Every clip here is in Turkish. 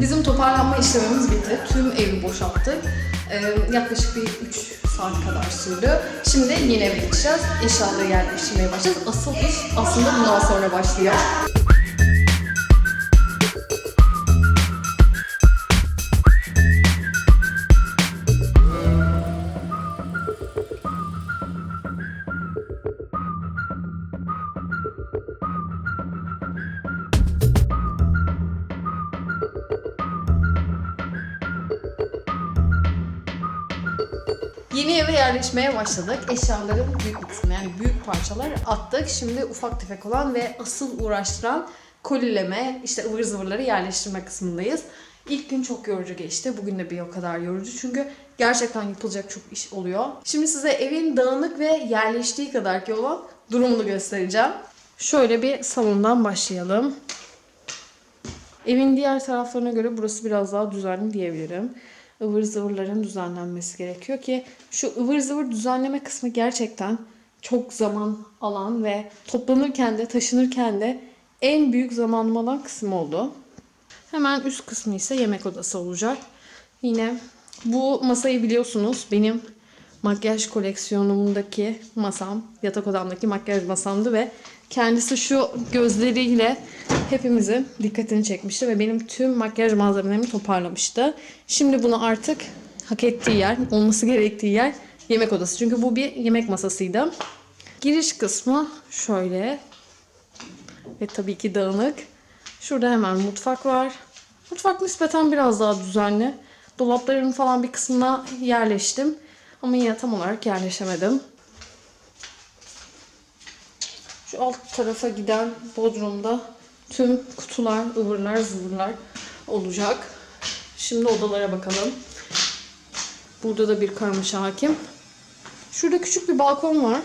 Bizim toparlanma işlemimiz bitti. Tüm evi boşalttık. Ee, yaklaşık bir 3 saat kadar sürdü. Şimdi yeni eve gideceğiz. Eşyaları yerleştirmeye başlayacağız. Asıl iş aslında bundan sonra başlıyor. Yeni eve yerleşmeye başladık. Eşyaların büyük bir kısmını yani büyük parçalar attık. Şimdi ufak tefek olan ve asıl uğraştıran kolileme, işte ıvır zıvırları yerleştirme kısmındayız. İlk gün çok yorucu geçti. Bugün de bir o kadar yorucu. Çünkü gerçekten yapılacak çok iş oluyor. Şimdi size evin dağınık ve yerleştiği kadarki olan durumunu göstereceğim. Şöyle bir salondan başlayalım. Evin diğer taraflarına göre burası biraz daha düzenli diyebilirim. Ivır zıvırların düzenlenmesi gerekiyor ki şu ıvır zıvır düzenleme kısmı gerçekten çok zaman alan ve toplanırken de taşınırken de en büyük zaman alan kısmı oldu. Hemen üst kısmı ise yemek odası olacak. Yine bu masayı biliyorsunuz benim makyaj koleksiyonumdaki masam, yatak odamdaki makyaj masamdı ve kendisi şu gözleriyle hepimizin dikkatini çekmişti ve benim tüm makyaj malzemelerimi toparlamıştı. Şimdi bunu artık hak ettiği yer, olması gerektiği yer yemek odası. Çünkü bu bir yemek masasıydı. Giriş kısmı şöyle ve tabii ki dağınık. Şurada hemen mutfak var. Mutfak nispeten biraz daha düzenli. Dolapların falan bir kısmına yerleştim. Ama yine tam olarak yerleşemedim. Şu alt tarafa giden bodrumda tüm kutular, ıvırlar, zıvırlar olacak. Şimdi odalara bakalım. Burada da bir karmaşa hakim. Şurada küçük bir balkon var.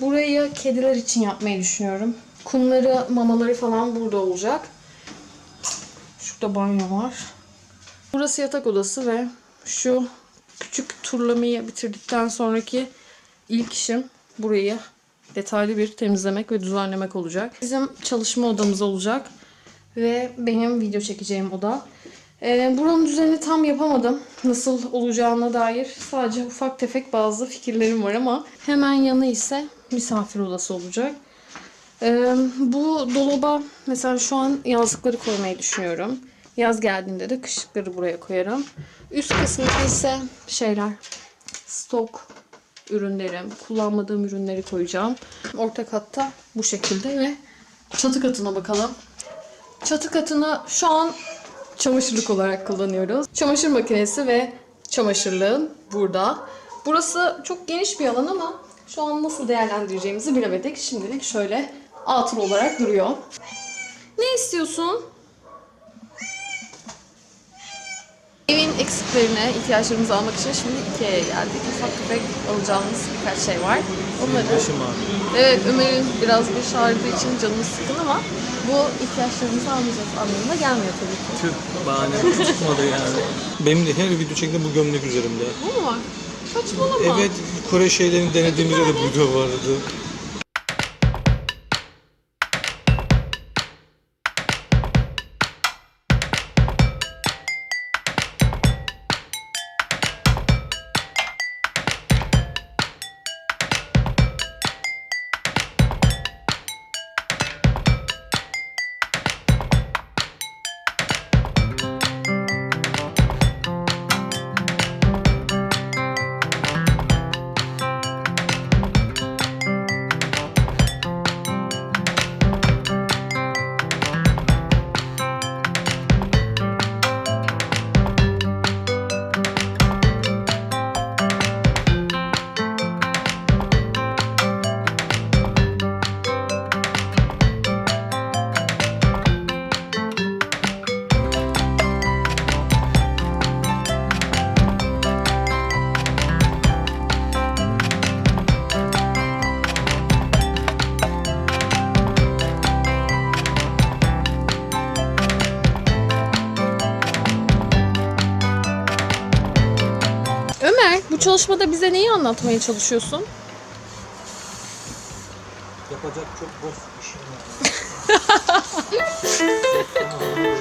Burayı kediler için yapmayı düşünüyorum. Kumları, mamaları falan burada olacak. Şurada banyo var. Burası yatak odası ve şu küçük turlamayı bitirdikten sonraki ilk işim burayı detaylı bir temizlemek ve düzenlemek olacak. Bizim çalışma odamız olacak ve benim video çekeceğim oda. Ee, buranın düzenini tam yapamadım. Nasıl olacağına dair sadece ufak tefek bazı fikirlerim var ama hemen yanı ise misafir odası olacak. Ee, bu dolaba mesela şu an yazlıkları koymayı düşünüyorum. Yaz geldiğinde de kışlıkları buraya koyarım. Üst kısmında ise şeyler stok ürünlerim, kullanmadığım ürünleri koyacağım. Orta katta bu şekilde ve çatı katına bakalım. Çatı katını şu an çamaşırlık olarak kullanıyoruz. Çamaşır makinesi ve çamaşırlığın burada. Burası çok geniş bir alan ama şu an nasıl değerlendireceğimizi bilemedik. Şimdilik şöyle atıl olarak duruyor. Ne istiyorsun? Evin eksiklerine, ihtiyaçlarımızı almak için şimdi Ikea'ya geldik. Ufak tefek alacağımız birkaç şey var. Onları... Başım. Evet, Ömer'in biraz baş ağrıdığı için canımız sıkın ama bu ihtiyaçlarımızı almayacağız anlamına gelmiyor tabii ki. Tüh bahane tutmadı yani. Benim de her video çektiğim bu gömlek üzerimde. Bu mu var? Saçmalama. Evet Kore şeylerini denediğimizde de video vardı. Çalışmada bize neyi anlatmaya çalışıyorsun? Yapacak çok boş işim var.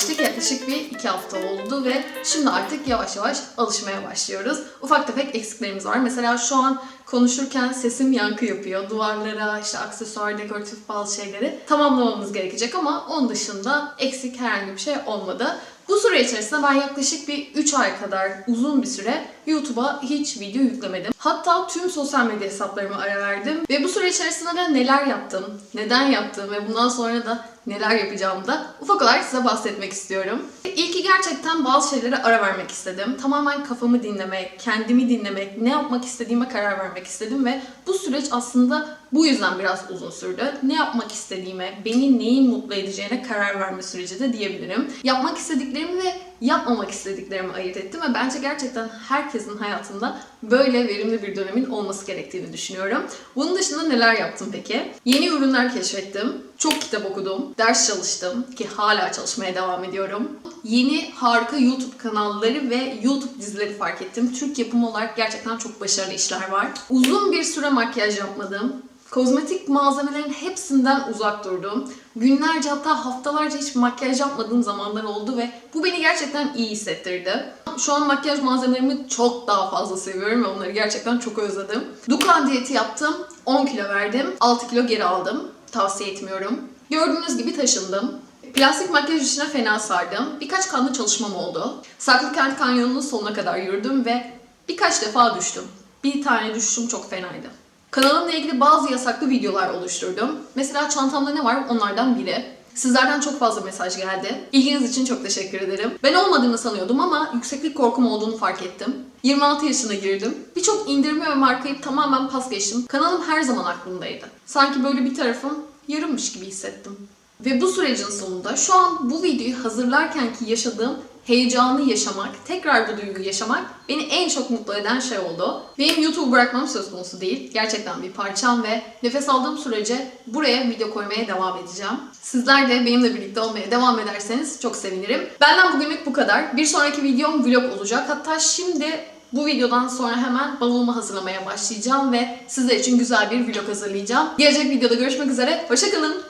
yerleştik. Yaklaşık bir iki hafta oldu ve şimdi artık yavaş yavaş alışmaya başlıyoruz. Ufak tefek eksiklerimiz var. Mesela şu an konuşurken sesim yankı yapıyor. Duvarlara, işte aksesuar, dekoratif bazı şeyleri tamamlamamız gerekecek ama onun dışında eksik herhangi bir şey olmadı. Bu süre içerisinde ben yaklaşık bir 3 ay kadar uzun bir süre YouTube'a hiç video yüklemedim. Hatta tüm sosyal medya hesaplarıma ara verdim. Ve bu süre içerisinde de neler yaptım, neden yaptım ve bundan sonra da neler yapacağımı da ufak olarak size bahsetmek istiyorum. İlki gerçekten bazı şeylere ara vermek istedim. Tamamen kafamı dinlemek, kendimi dinlemek, ne yapmak istediğime karar vermek istedim ve bu süreç aslında bu yüzden biraz uzun sürdü. Ne yapmak istediğime, beni neyin mutlu edeceğine karar verme süreci de diyebilirim. Yapmak istediklerimi ve yapmamak istediklerimi ayırt ettim ve bence gerçekten herkesin hayatında böyle verimli bir dönemin olması gerektiğini düşünüyorum. Bunun dışında neler yaptım peki? Yeni ürünler keşfettim. Çok kitap okudum, ders çalıştım ki hala çalışmaya devam ediyorum. Yeni harika YouTube kanalları ve YouTube dizileri fark ettim. Türk yapımı olarak gerçekten çok başarılı işler var. Uzun bir süre makyaj yapmadım. Kozmetik malzemelerin hepsinden uzak durdum. Günlerce hatta haftalarca hiç makyaj yapmadığım zamanlar oldu ve bu beni gerçekten iyi hissettirdi. Şu an makyaj malzemelerimi çok daha fazla seviyorum ve onları gerçekten çok özledim. Dukan diyeti yaptım, 10 kilo verdim, 6 kilo geri aldım. Tavsiye etmiyorum. Gördüğünüz gibi taşındım. Plastik makyaj işine fena sardım. Birkaç kanlı çalışmam oldu. Saklıkent Kanyonu'nun sonuna kadar yürüdüm ve birkaç defa düştüm. Bir tane düşüşüm çok fenaydı. Kanalımla ilgili bazı yasaklı videolar oluşturdum. Mesela çantamda ne var onlardan biri. Sizlerden çok fazla mesaj geldi. İlginiz için çok teşekkür ederim. Ben olmadığını sanıyordum ama yükseklik korkum olduğunu fark ettim. 26 yaşına girdim. Birçok indirme ve markayı tamamen pas geçtim. Kanalım her zaman aklımdaydı. Sanki böyle bir tarafım yarımmış gibi hissettim. Ve bu sürecin sonunda şu an bu videoyu hazırlarken ki yaşadığım heyecanı yaşamak, tekrar bu duyguyu yaşamak beni en çok mutlu eden şey oldu. Benim YouTube'u bırakmam söz konusu değil. Gerçekten bir parçam ve nefes aldığım sürece buraya video koymaya devam edeceğim. Sizler de benimle birlikte olmaya devam ederseniz çok sevinirim. Benden bugünlük bu kadar. Bir sonraki videom vlog olacak. Hatta şimdi bu videodan sonra hemen bavulumu hazırlamaya başlayacağım ve sizler için güzel bir vlog hazırlayacağım. Gelecek videoda görüşmek üzere. Hoşçakalın.